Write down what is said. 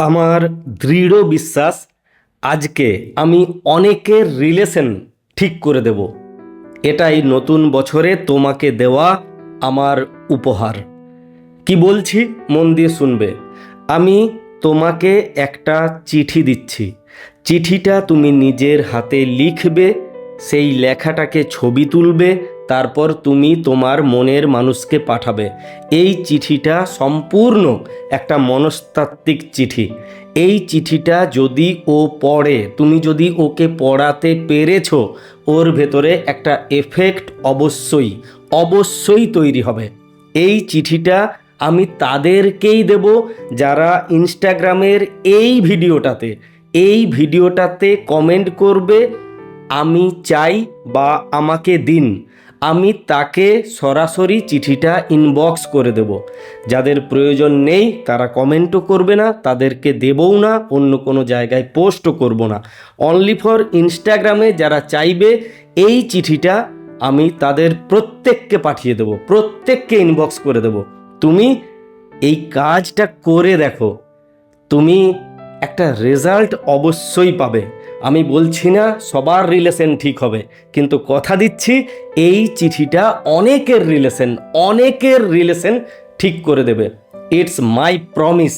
আমার দৃঢ় বিশ্বাস, আজকে আমি অনেকের রিলেশন ঠিক করে দেব। এটাই নতুন বছরে তোমাকে দেওয়া আমার উপহার। কি বলছি? মন দিয়ে শুনবে। আমি তোমাকে একটা চিঠি দিচ্ছি। চিঠিটা তুমি নিজের হাতে লিখবে, সেই লেখাটাকে ছবি তুলবে তারপর তুমি তোমার মনের মানুষকে পাঠাবে। এই চিঠিটা সম্পূর্ণ একটা মনস্তাত্ত্বিক চিঠি। এই চিঠিটা যদি ও পড়ে, তুমি যদি ওকে পড়াতে পেরেছ, ওর ভেতরে একটা এফেক্ট অবশ্যই অবশ্যই তৈরি হবে। এই চিঠিটা আমি তাদেরকেই দেব যারা ইনস্টাগ্রামের এই ভিডিওটাতে এই ভিডিওটাতে কমেন্ট করবে, আমি চাই বা আমাকে দিন। আমি তাকে সরাসরি চিঠিটা ইনবক্স করে দেব। যাদের প্রয়োজন নেই, তারা কমেন্টও করবে না, তাদেরকে দেবও না, অন্য কোনো জায়গায় পোস্টও করব না। অনলি ফর ইনস্টাগ্রামে যারা চাইবে, এই চিঠিটা আমি তাদের প্রত্যেককে পাঠিয়ে দেব, প্রত্যেককে ইনবক্স করে দেব। তুমি এই কাজটা করে দেখো। তুমি একটা রেজাল্ট অবশ্যই পাবে। আমি বলছি না সবার রিলেশন ঠিক হবে, কিন্তু কথা দিচ্ছি, এই চিঠিটা অনেকের রিলেশন অনেকের রিলেশন ঠিক করে দেবে। It's my promise